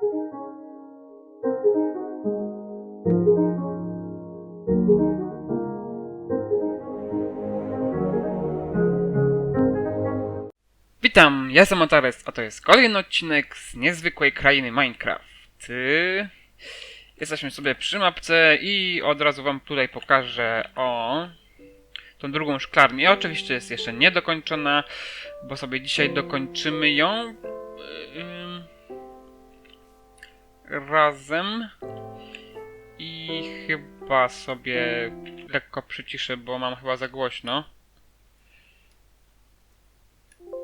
Witam, ja jestem Antares, a to jest kolejny odcinek z niezwykłej krainy Minecraft. Jesteśmy sobie przy mapce i od razu wam tutaj pokażę o tą drugą szklarnię. Oczywiście jest jeszcze niedokończona, bo sobie dzisiaj dokończymy ją razem i chyba sobie lekko przyciszę, bo mam chyba za głośno.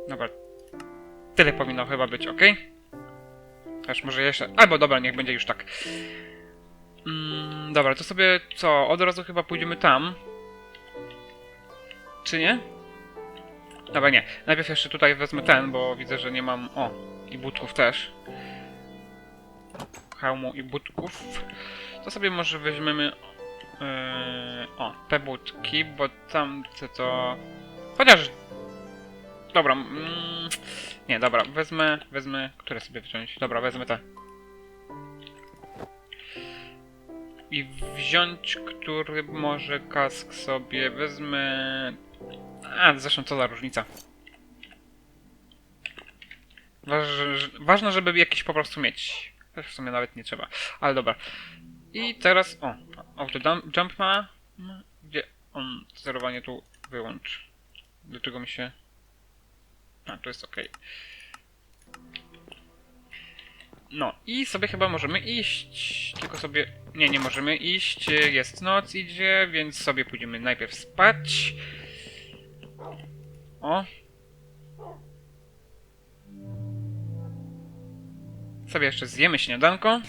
Dobra. Tyle powinno chyba być, ok? Aż może jeszcze. Albo dobra, niech będzie już tak. Mm, dobra, to sobie co? Od razu chyba pójdziemy tam. Czy nie? Dobra, nie. Najpierw jeszcze tutaj wezmę ten, bo widzę, że nie mam. O, i butków też. Hełmu i butków. To sobie może weźmiemy. Yy, o, te butki, bo tamte to. Chociaż Dobra, mm, nie, dobra, wezmę, wezmę, które sobie wziąć? Dobra, wezmę te. I wziąć, który może kask sobie, wezmę... A, zresztą co za różnica. Waż, ważne, żeby jakiś po prostu mieć. Też w sumie nawet nie trzeba, ale dobra. I teraz, o, auto jump, ma, gdzie on sterowanie tu wyłącz. Dlaczego mi się... A, to jest ok. No i sobie chyba możemy iść. Tylko sobie. Nie, nie możemy iść. Jest noc, idzie, więc sobie pójdziemy najpierw spać. O. Sobie jeszcze zjemy śniadanko.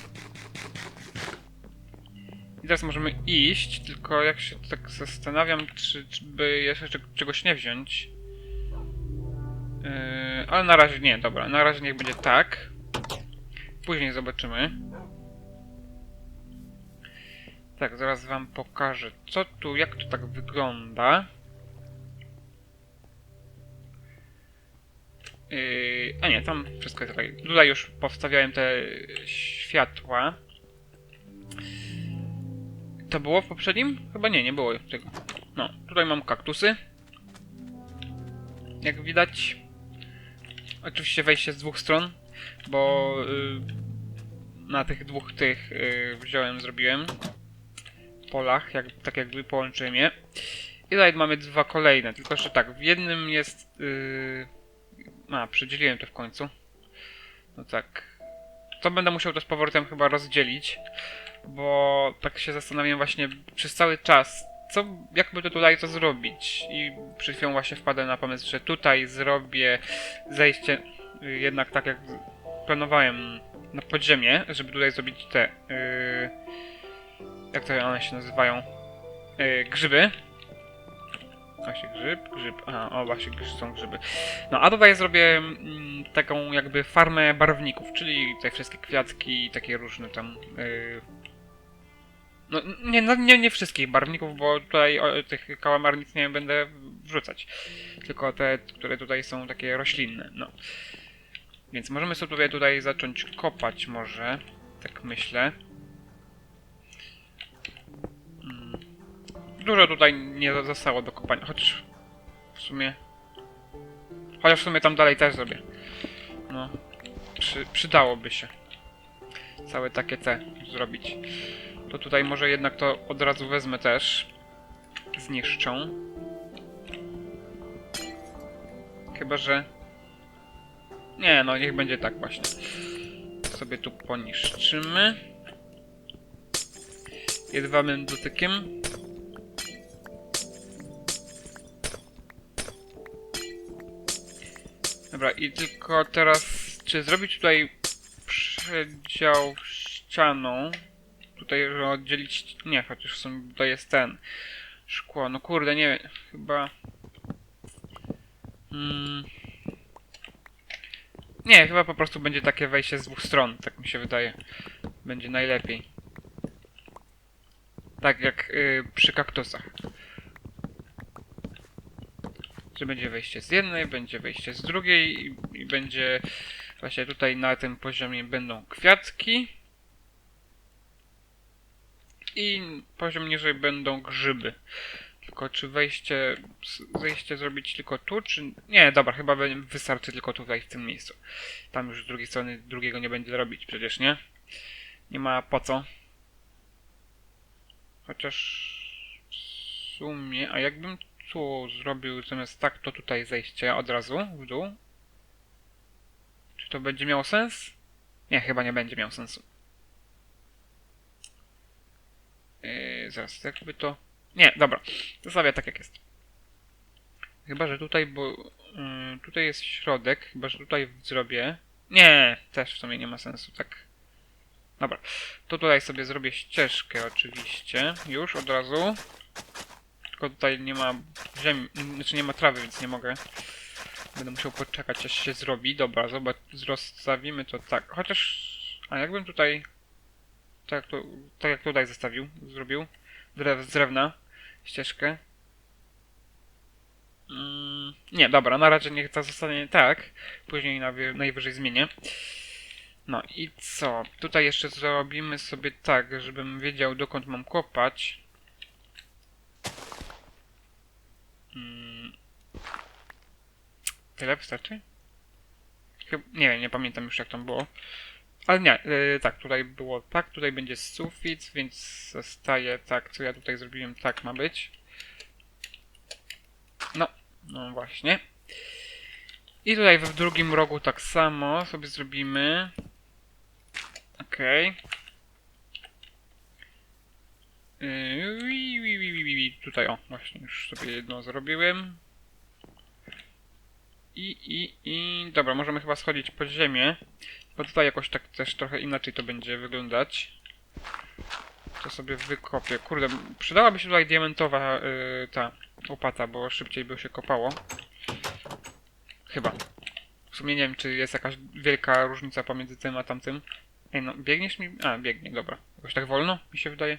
I teraz możemy iść, tylko jak się tak zastanawiam, czy, czy by jeszcze czeg- czegoś nie wziąć. Yy, ale na razie nie, dobra, na razie niech będzie tak. Później zobaczymy. Tak, zaraz wam pokażę, co tu, jak to tak wygląda. Yy, a nie, tam wszystko jest ok. Tutaj już powstawiałem te światła. To było w poprzednim? Chyba nie, nie było tego. No, tutaj mam kaktusy. Jak widać. Oczywiście wejście z dwóch stron, bo y, na tych dwóch tych y, wziąłem, zrobiłem polach, jak, tak jakby połączyłem je. I tutaj mamy dwa kolejne, tylko że tak, w jednym jest... Y, a, przydzieliłem to w końcu. No tak. To będę musiał to z powrotem chyba rozdzielić, bo tak się zastanawiam właśnie przez cały czas, co, jakby to tutaj to zrobić. I przed chwilą właśnie wpadłem na pomysł, że tutaj zrobię zejście y, jednak tak jak planowałem na podziemie, żeby tutaj zrobić te yy, jak to one się nazywają yy, grzyby. Właśnie grzyb, grzyb, aha, o właśnie są grzyby. No a tutaj zrobię mm, taką jakby farmę barwników, czyli te wszystkie kwiatki, takie różne tam yy, no nie, no, nie, nie wszystkich barwników, bo tutaj o, tych kałamarnic nie będę wrzucać. Tylko te, które tutaj są takie roślinne, no. Więc możemy sobie tutaj zacząć kopać może, tak myślę. Dużo tutaj nie zostało do kopania, chociaż w sumie... Chociaż w sumie tam dalej też zrobię. No, przy, przydałoby się całe takie te zrobić to tutaj może jednak to od razu wezmę też. Zniszczą. Chyba, że... Nie, no niech będzie tak właśnie. Sobie tu poniszczymy. Jedwabnym dotykiem. Dobra, i tylko teraz... Czy zrobić tutaj przedział ścianą? tutaj oddzielić... Nie, chociaż w sumie tutaj jest ten szkło. No kurde, nie wiem, chyba... Mm. Nie, chyba po prostu będzie takie wejście z dwóch stron, tak mi się wydaje. Będzie najlepiej. Tak jak y, przy kaktusach. Że będzie wejście z jednej, będzie wejście z drugiej i, i będzie Właśnie tutaj na tym poziomie będą kwiatki. I poziom niżej będą grzyby. Tylko czy wejście, zejście zrobić tylko tu, czy... Nie, dobra, chyba wy- wystarczy tylko tutaj, w tym miejscu. Tam już z drugiej strony drugiego nie będzie robić przecież, nie? Nie ma po co. Chociaż w sumie, a jakbym tu zrobił zamiast tak, to tutaj zejście od razu w dół? Czy to będzie miało sens? Nie, chyba nie będzie miało sensu. Yy, zaraz, jakby to... Nie, dobra. Zostawię tak jak jest. Chyba, że tutaj, bo... Yy, tutaj jest środek, chyba, że tutaj zrobię... Nie, też w sumie nie ma sensu, tak. Dobra. To tutaj sobie zrobię ścieżkę oczywiście, już od razu. Tylko tutaj nie ma ziemi, znaczy nie ma trawy, więc nie mogę. Będę musiał poczekać, aż się zrobi. Dobra, zobacz, rozstawimy to tak. Chociaż, a jakbym tutaj, tak, jak tu, tak jak tutaj zostawił, zrobił, drew, z drewna, ścieżkę. Mm, nie, dobra, na razie niech to zostanie tak. Później najwyżej zmienię. No i co? Tutaj jeszcze zrobimy sobie tak, żebym wiedział dokąd mam kopać. Mm. Tyle wystarczy? Chyb nie wiem, nie pamiętam już jak tam było. Ale nie, yy, tak, tutaj było tak, tutaj będzie sufit, więc zostaje tak, co ja tutaj zrobiłem, tak ma być. No, no właśnie. I tutaj w drugim rogu tak samo sobie zrobimy. Okej. Yy. Tutaj o, właśnie już sobie jedno zrobiłem. I, i, i... Dobra, możemy chyba schodzić pod ziemię. Bo tutaj jakoś tak też trochę inaczej to będzie wyglądać. To sobie wykopię. Kurde, przydałaby się tutaj diamentowa yy, ta łopata, bo szybciej by się kopało. Chyba. W sumie nie wiem, czy jest jakaś wielka różnica pomiędzy tym a tamtym. Ej, no, biegniesz mi? A, biegnie, dobra. Jakoś tak wolno, mi się wydaje.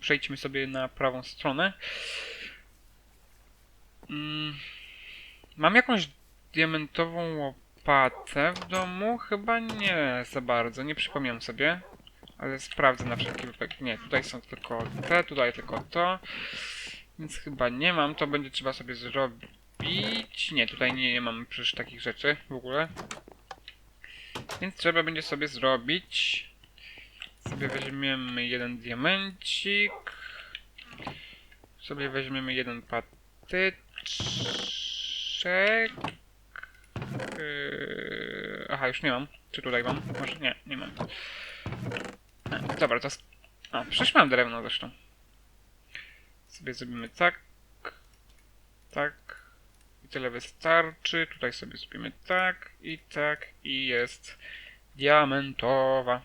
Przejdźmy sobie na prawą stronę. Mm, mam jakąś diamentową łopatę w domu? Chyba nie za bardzo, nie przypomniałem sobie. Ale sprawdzę na wszelki wypadek. Nie, tutaj są tylko te, tutaj tylko to. Więc chyba nie mam, to będzie trzeba sobie zrobić. Nie, tutaj nie, nie mam przecież takich rzeczy w ogóle. Więc trzeba będzie sobie zrobić. Sobie weźmiemy jeden diamencik. Sobie weźmiemy jeden patyczek. Yy, aha, już nie mam. Czy tutaj mam? Może nie, nie mam. Dobra, to... A, przecież mam drewno zresztą. Sobie zrobimy tak. Tak. I tyle wystarczy. Tutaj sobie zrobimy tak i tak i jest diamentowa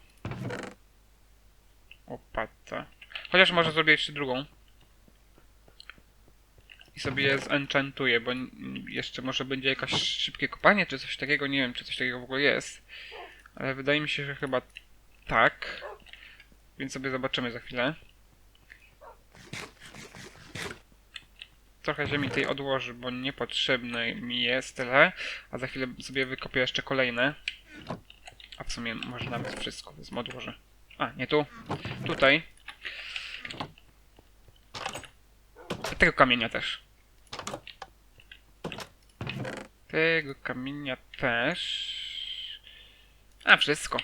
łopata. Chociaż może zrobię jeszcze drugą. I sobie je zenchantuję, bo jeszcze może będzie jakaś szybkie kopanie czy coś takiego. Nie wiem, czy coś takiego w ogóle jest. Ale wydaje mi się, że chyba tak. Więc sobie zobaczymy za chwilę. Trochę ziemi tej odłoży, bo niepotrzebne mi jest tyle. A za chwilę sobie wykopię jeszcze kolejne. A w sumie może nawet wszystko wezmę odłożę. A, nie tu. Tutaj. Tego kamienia też. Tego kamienia też. A, wszystko.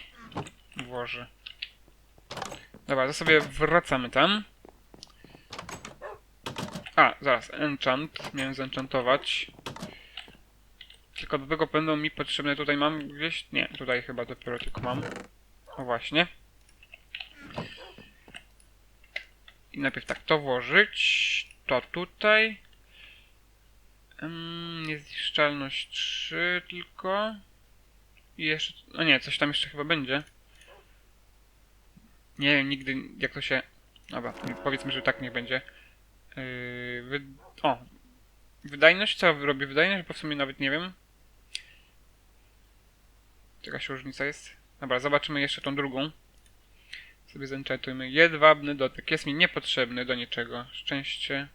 Włożę. Dobra, to sobie wracamy tam. A, zaraz, enchant. Miałem zenchantować. Tylko do tego będą mi potrzebne. Tutaj mam gdzieś. Nie, tutaj chyba dopiero tylko mam. O właśnie. I najpierw tak to włożyć. To tutaj. Ym, niezniszczalność 3 tylko. I jeszcze. O nie, coś tam jeszcze chyba będzie. Nie wiem nigdy jak to się. Dobra, powiedzmy, że tak niech będzie. Yy, wy... O! Wydajność? Co robię wydajność? Bo w sumie nawet nie wiem. Jakaś różnica jest? Dobra, zobaczymy jeszcze tą drugą. Sobie. Jedwabny dotyk. Jest mi niepotrzebny do niczego. Szczęście.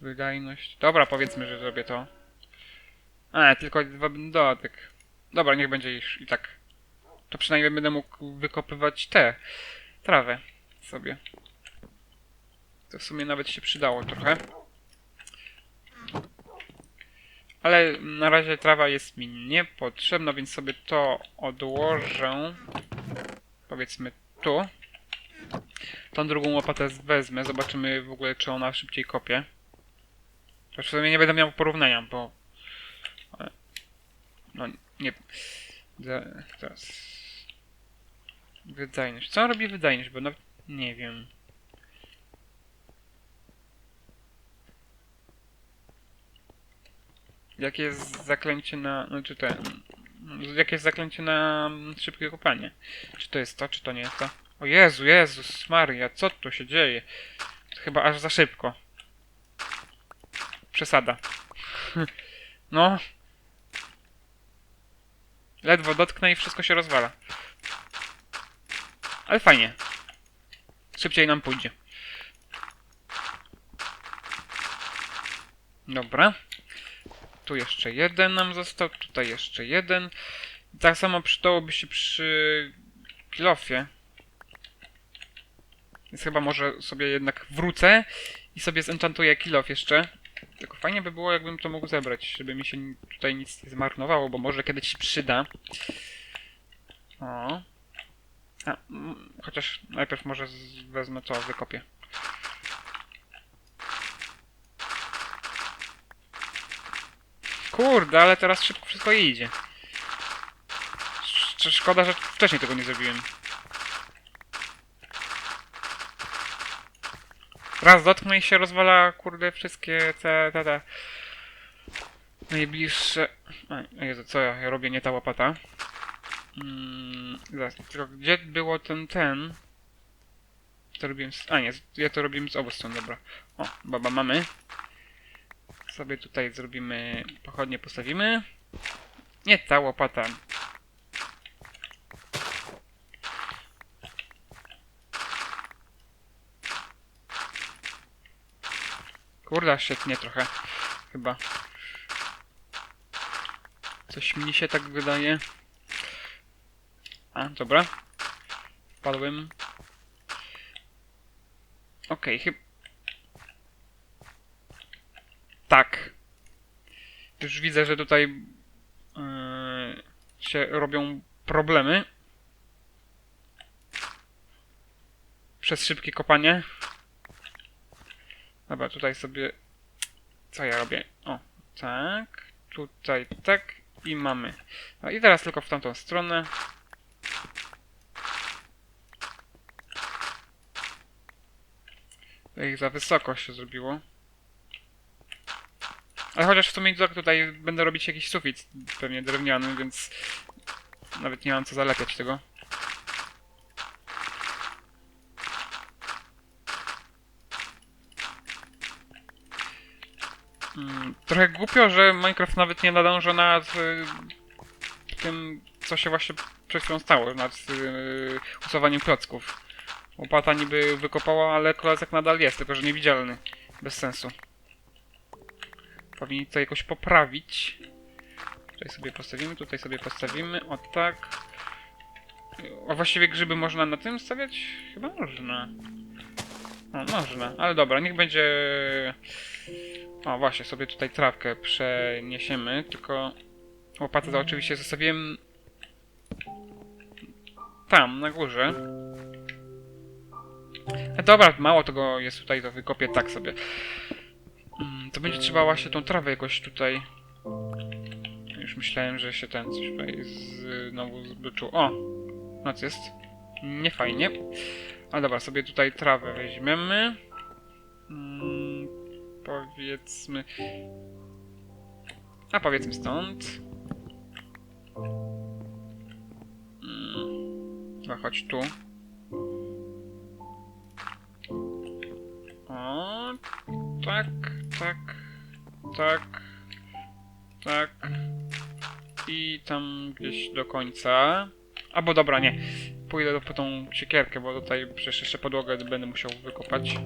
Wydajność. Dobra, powiedzmy, że zrobię to. A, tylko dwa dodatek. Dobra, niech będzie już i tak. To przynajmniej będę mógł wykopywać te trawę sobie. To w sumie nawet się przydało trochę. Ale na razie trawa jest mi niepotrzebna, więc sobie to odłożę. Powiedzmy tu. Tą drugą łopatę wezmę, zobaczymy w ogóle czy ona szybciej kopie. To w sumie nie będę miał porównania, bo... ale- No nie... Teraz... Wydajność. Co robi wydajność? Bo nawet nie wiem. Jakie jest zaklęcie na... Znaczy ten... Jakie jest zaklęcie na mm, szybkie kopanie? Czy to jest to, czy to nie jest to? O Jezu, Jezus Maria, co tu się dzieje? Chyba aż za szybko. Przesada. No. Ledwo dotknę i wszystko się rozwala. Ale fajnie. Szybciej nam pójdzie. Dobra. Tu jeszcze jeden nam został, tutaj jeszcze jeden. Tak samo przydałoby się przy kilofie. Więc chyba może sobie jednak wrócę i sobie zenchantuję kilof jeszcze. Tylko fajnie by było, jakbym to mógł zebrać, żeby mi się tutaj nic nie zmarnowało, bo może kiedyś się przyda. O. A, mm, chociaż najpierw może wezmę to, wykopię. Kurde, ale teraz szybko wszystko idzie. Sz- Szkoda, że wcześniej tego nie zrobiłem. Raz dotknę i się rozwala, kurde, wszystkie te, te, te najbliższe... A, Jezu, co ja, ja robię, nie ta łopata. Mm, zaraz, tylko gdzie było ten, ten? To robiłem z... A nie, ja to robiłem z obu stron, dobra. O, baba mamy. Sobie tutaj zrobimy, pochodnie postawimy. Nie ta łopata. Kurda, świetnie trochę. Chyba. Coś mi się tak wydaje. A, dobra. Wpadłem. Okej, chyba... Tak. Już widzę, że tutaj yy, się robią problemy. Przez szybkie kopanie. Dobra, tutaj sobie... Co ja robię? O, tak. Tutaj tak. I mamy. No i teraz tylko w tamtą stronę. Ich za wysoko się zrobiło. Ale chociaż w sumie tak tutaj będę robić jakiś sufit, pewnie drewniany, więc nawet nie mam co zalepiać tego. Mm, Trochę głupio, że Minecraft nawet nie nadąża nad y, tym, co się właśnie przed chwilą stało, nad y, usuwaniem klocków. Łopata niby wykopała, ale klocek nadal jest, tylko że niewidzialny. Bez sensu. Powinni to jakoś poprawić. Tutaj sobie postawimy, tutaj sobie postawimy, o tak. A właściwie grzyby można na tym stawiać? Chyba można. No, można, ale dobra, niech będzie... O, właśnie, sobie tutaj trawkę przeniesiemy, tylko... Łopatę to oczywiście zostawiłem... Tam, na górze. E, dobra, mało tego jest tutaj, to wykopię tak sobie. To będzie trzeba właśnie tą trawę jakoś tutaj... Już myślałem, że się ten coś tutaj znowu zbyczył. O! Noc jest. Nie fajnie. Ale dobra, sobie tutaj trawę weźmiemy. Mm, powiedzmy... A powiedzmy stąd. Mm, no chodź tu. O, tak, tak, tak, tak. I tam gdzieś do końca. Albo dobra, nie. Pójdę po tą siekierkę, bo tutaj przecież jeszcze podłogę będę musiał wykopać.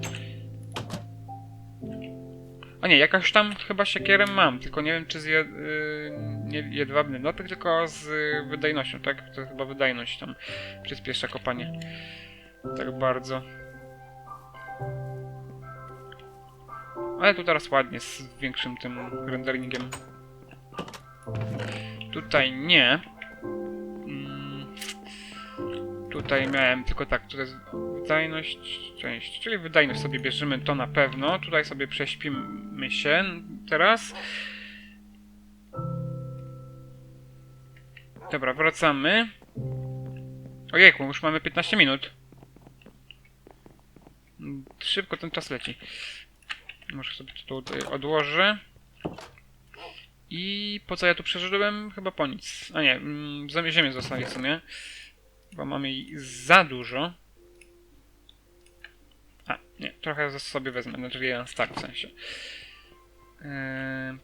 A nie, jakaś tam chyba siekierę mam, tylko nie wiem czy z je, y, nie jedwabny dotyk, tylko z wydajnością, tak? To chyba wydajność tam przyspiesza kopanie. Tak bardzo. Ale tu teraz ładnie, z większym tym renderingiem. Tutaj nie. Mm, Tutaj miałem tylko tak, to jest wydajność, część, czyli wydajność sobie bierzemy to na pewno. Tutaj sobie prześpimy się teraz. Dobra, wracamy. Ojejku, już mamy 15 minut. Szybko ten czas leci. Może sobie to tutaj odłożę. I po co ja tu przeżyłem? Chyba po nic. A nie, mm, ziemię zostawię w sumie. Bo mamy jej za dużo. A, nie, trochę sobie wezmę, znaczy jeden stack w sensie. Eee,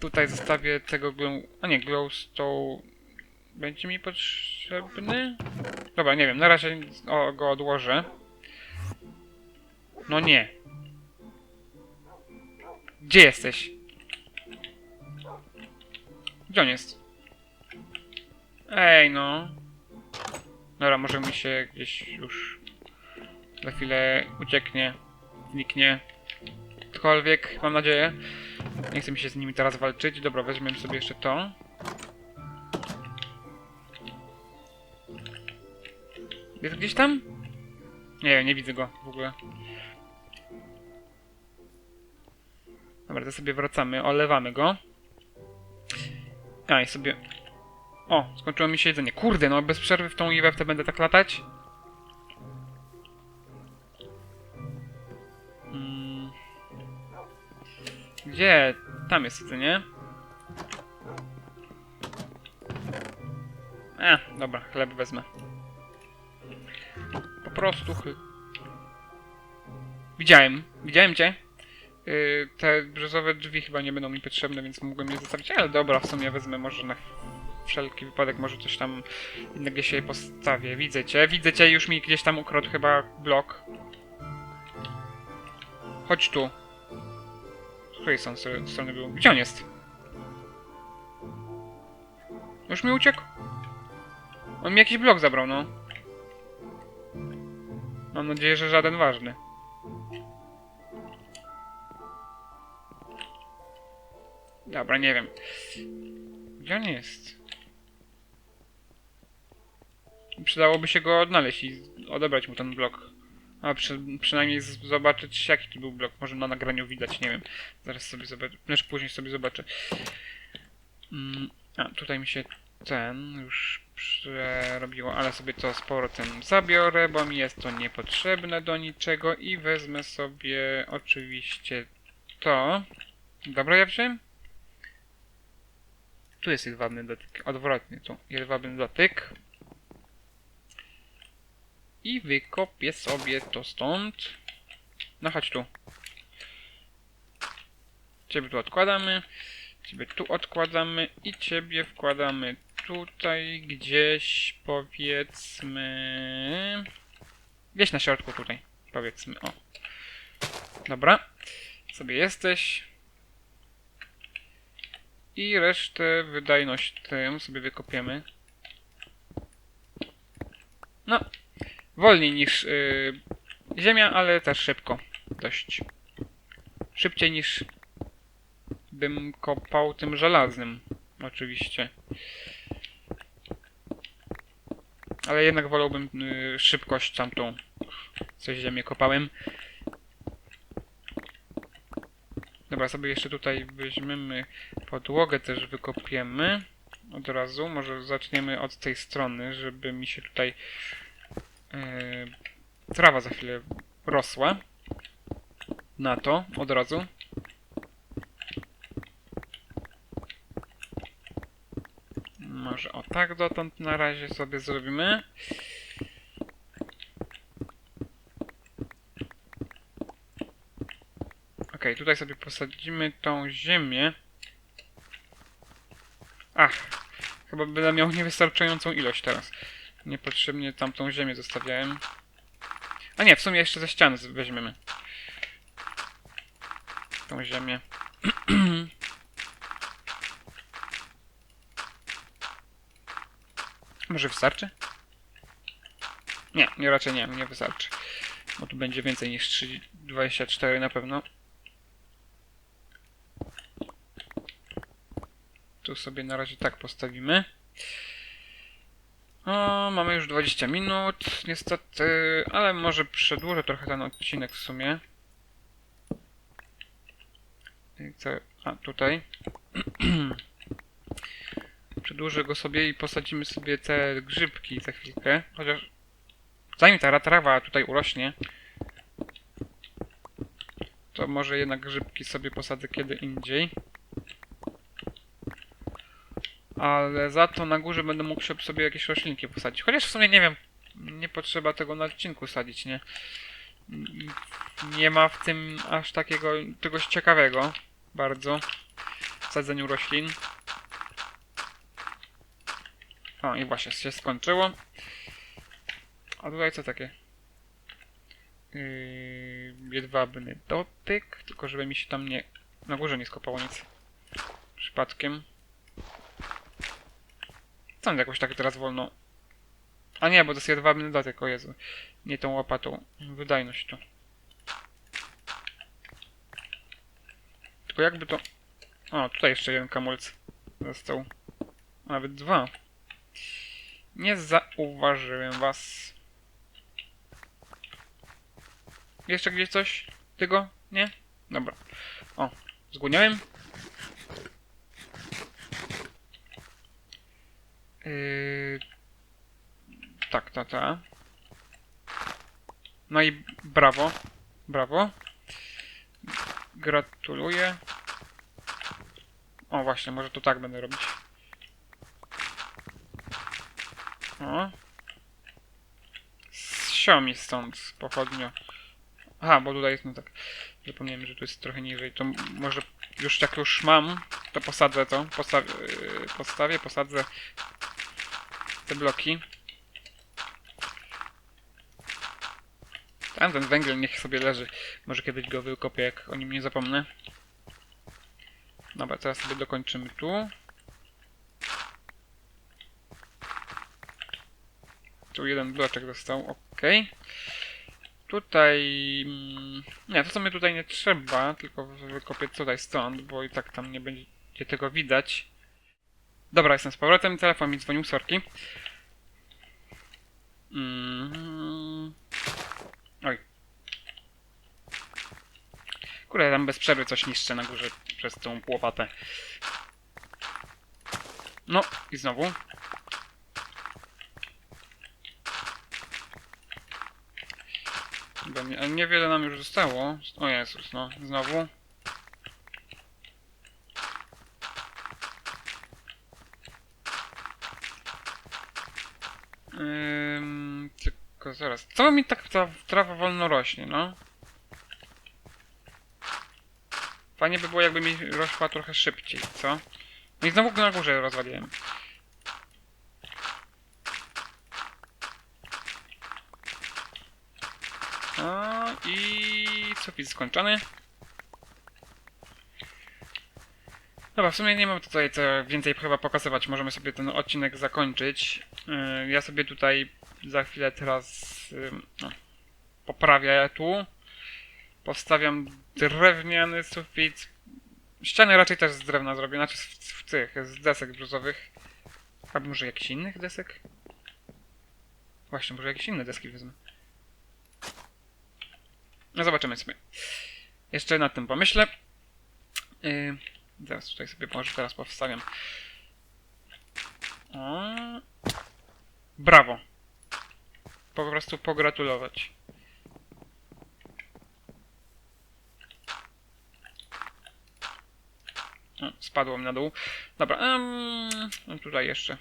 tutaj zostawię tego glow... A nie, glowstone... Będzie mi potrzebny? Dobra, nie wiem, na razie go odłożę. No nie. Gdzie jesteś? Gdzie on jest? Ej, no. Dobra, może mi się gdzieś już za chwilę ucieknie, zniknie. Cokolwiek, mam nadzieję. Nie chcę mi się z nimi teraz walczyć. Dobra, weźmiemy sobie jeszcze to. Jest gdzieś tam? Nie nie widzę go w ogóle. Dobra, to sobie wracamy, olewamy go. A, i sobie... O, skończyło mi się jedzenie. Kurde, no bez przerwy w tą IWF będę tak latać. Mm. Gdzie? Tam jest jedzenie. E, dobra, chleb wezmę. Po prostu chl... Widziałem, widziałem cię. Yy, te brzozowe drzwi chyba nie będą mi potrzebne, więc mogłem je zostawić, ale dobra, w sumie wezmę może na wszelki wypadek, może coś tam innego się postawię. Widzę cię, widzę cię, już mi gdzieś tam ukradł chyba blok. Chodź tu. Z której strony był? Gdzie on jest? Już mi uciekł? On mi jakiś blok zabrał, no. Mam nadzieję, że żaden ważny. Dobra, nie wiem. Gdzie on jest? Przydałoby się go odnaleźć i odebrać mu ten blok. A przy, przynajmniej zobaczyć jaki to był blok. Może na nagraniu widać, nie wiem. Zaraz sobie zobaczę. Znaczy później sobie zobaczę. Mm, a, tutaj mi się ten już przerobiło, ale sobie to z powrotem zabiorę, bo mi jest to niepotrzebne do niczego i wezmę sobie oczywiście to. Dobra, ja wziąłem? Tu jest jedwabny dotyk. Odwrotnie, tu. Jedwabny dotyk. I wykopię sobie to stąd. No chodź tu. Ciebie tu odkładamy. Ciebie tu odkładamy. I ciebie wkładamy tutaj gdzieś powiedzmy... Gdzieś na środku tutaj. Powiedzmy, o. Dobra. Sobie jesteś. I resztę wydajność tym sobie wykopiemy. No, wolniej niż yy, ziemia, ale też szybko. Dość. Szybciej niż bym kopał tym żelaznym. Oczywiście. Ale jednak wolałbym yy, szybkość tamtą. Coś ziemię kopałem. Dobra, sobie jeszcze tutaj weźmiemy podłogę, też wykopiemy od razu. Może zaczniemy od tej strony, żeby mi się tutaj yy, trawa za chwilę rosła. Na to od razu. Może o tak dotąd na razie sobie zrobimy. Tutaj sobie posadzimy tą ziemię. Ach, chyba będę miał niewystarczającą ilość teraz. Niepotrzebnie tamtą ziemię zostawiałem. A nie, w sumie jeszcze ze ściany weźmiemy. Tą ziemię. Może wystarczy? Nie, nie raczej nie, nie wystarczy. Bo tu będzie więcej niż 3, 24 na pewno. Tu sobie na razie tak postawimy. O, mamy już 20 minut, niestety, ale może przedłużę trochę ten odcinek w sumie. Co? A, tutaj. Przedłużę go sobie i posadzimy sobie te grzybki za chwilkę. Chociaż zanim ta trawa tutaj urośnie, to może jednak grzybki sobie posadzę kiedy indziej. Ale za to na górze będę mógł sobie jakieś roślinki posadzić. Chociaż w sumie nie wiem, nie potrzeba tego na odcinku sadzić, nie? Nie ma w tym aż takiego czegoś ciekawego bardzo w sadzeniu roślin. O, i właśnie się skończyło. A tutaj co takie? Yy, jedwabny dotyk, tylko żeby mi się tam nie... Na górze nie skopało nic. Przypadkiem. Co jakoś tak teraz wolno... A nie, bo jest jedwabny dotyk, o Jezu. Nie tą łopatą. Wydajność to. Tylko jakby to... O, tutaj jeszcze jeden kamulec został. Nawet dwa. Nie zauważyłem was. Jeszcze gdzieś coś? Tego? Nie? Dobra. O, zgłoniałem. Yy... Tak, ta, ta. No i brawo. Brawo. Gratuluję. O, właśnie, może to tak będę robić. O. Sio mi stąd pochodnio. Aha, bo tutaj jest, no tak. Zapomniałem, że tu jest trochę niżej. To może już jak już mam, to posadzę to. Postawię, yy, postawię posadzę te bloki. Tam ten węgiel niech sobie leży. Może kiedyś go wykopię, jak o nim nie zapomnę. Dobra, teraz sobie dokończymy tu. Tu jeden bloczek został, ok. Tutaj... mm, Nie, to co mnie tutaj nie trzeba, tylko wykopię tutaj stąd, bo i tak tam nie będzie tego widać. Dobra, jestem z powrotem, telefon mi dzwonił, sorki. Mm. Oj. Kurde, tam bez przerwy coś niszczę na górze przez tą łopatę. No, i znowu. Chyba nie, niewiele nam już zostało. O Jezus, no, znowu. Ym, tylko zaraz. Co mi tak ta trawa wolno rośnie, no? Fajnie by było, jakby mi rosła trochę szybciej, co? No i znowu go na górze rozwaliłem. O, i sufit skończony. Dobra, w sumie nie mam tutaj co więcej chyba pokazywać. Możemy sobie ten odcinek zakończyć. Yy, Ja sobie tutaj za chwilę teraz no, poprawię tu. Postawiam drewniany sufit. Ściany raczej też z drewna zrobię, znaczy z, z tych, z desek brzuzowych. A może jakichś innych desek? Właśnie, może jakieś inne deski wezmę. No zobaczymy sobie. Jeszcze nad tym pomyślę. Yy, zaraz tutaj sobie może teraz powstawiam. Brawo. Po prostu pogratulować. Spadło mi na dół. Dobra, um, tutaj jeszcze.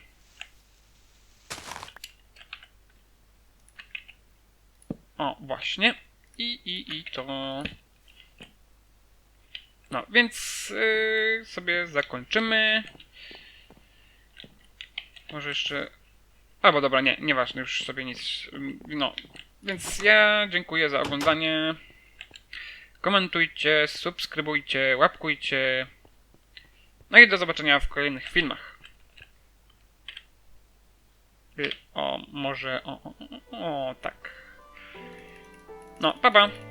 O, właśnie. I, i, i to. No, więc yy, sobie zakończymy. Może jeszcze. Albo dobra, nie, nieważne, już sobie nic. No, więc ja dziękuję za oglądanie. Komentujcie, subskrybujcie, łapkujcie. No i do zobaczenia w kolejnych filmach. Y, O, może. O, o, o tak. No, pa pa.